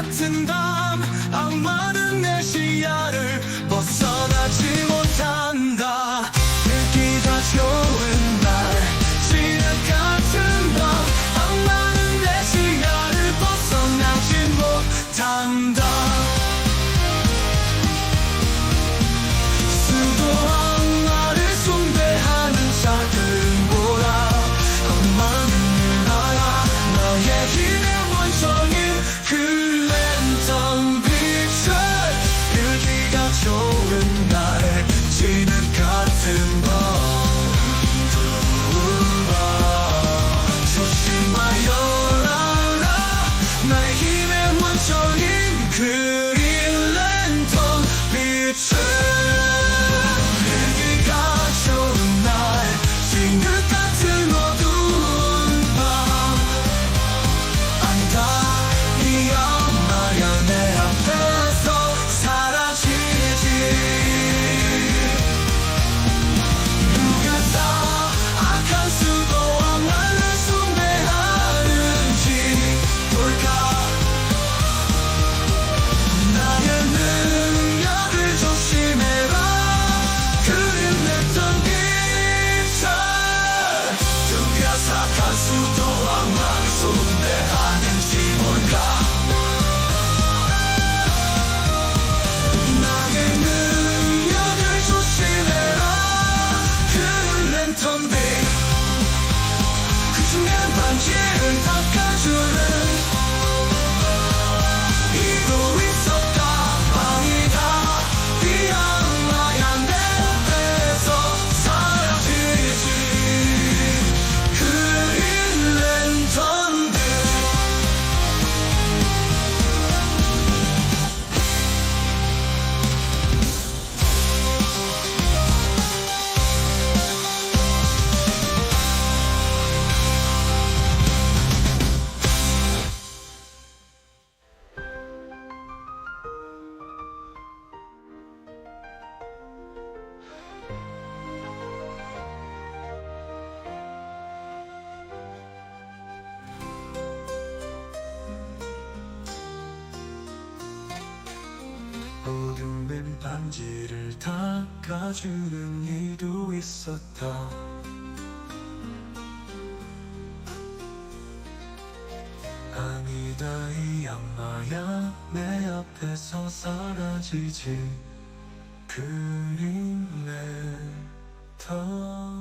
같은 밤 악마는 내 시야를 벗어나지 Shoot. 그 수도와 막 손대하는지 몰라 씨 내라 그는 랜턴비 그중에 반지를 닦아 어둠엔 반지를 닦아주는 일도 있었다. 아니다 이 악마야 내 앞에서 사라지지. 그림 내 턱에.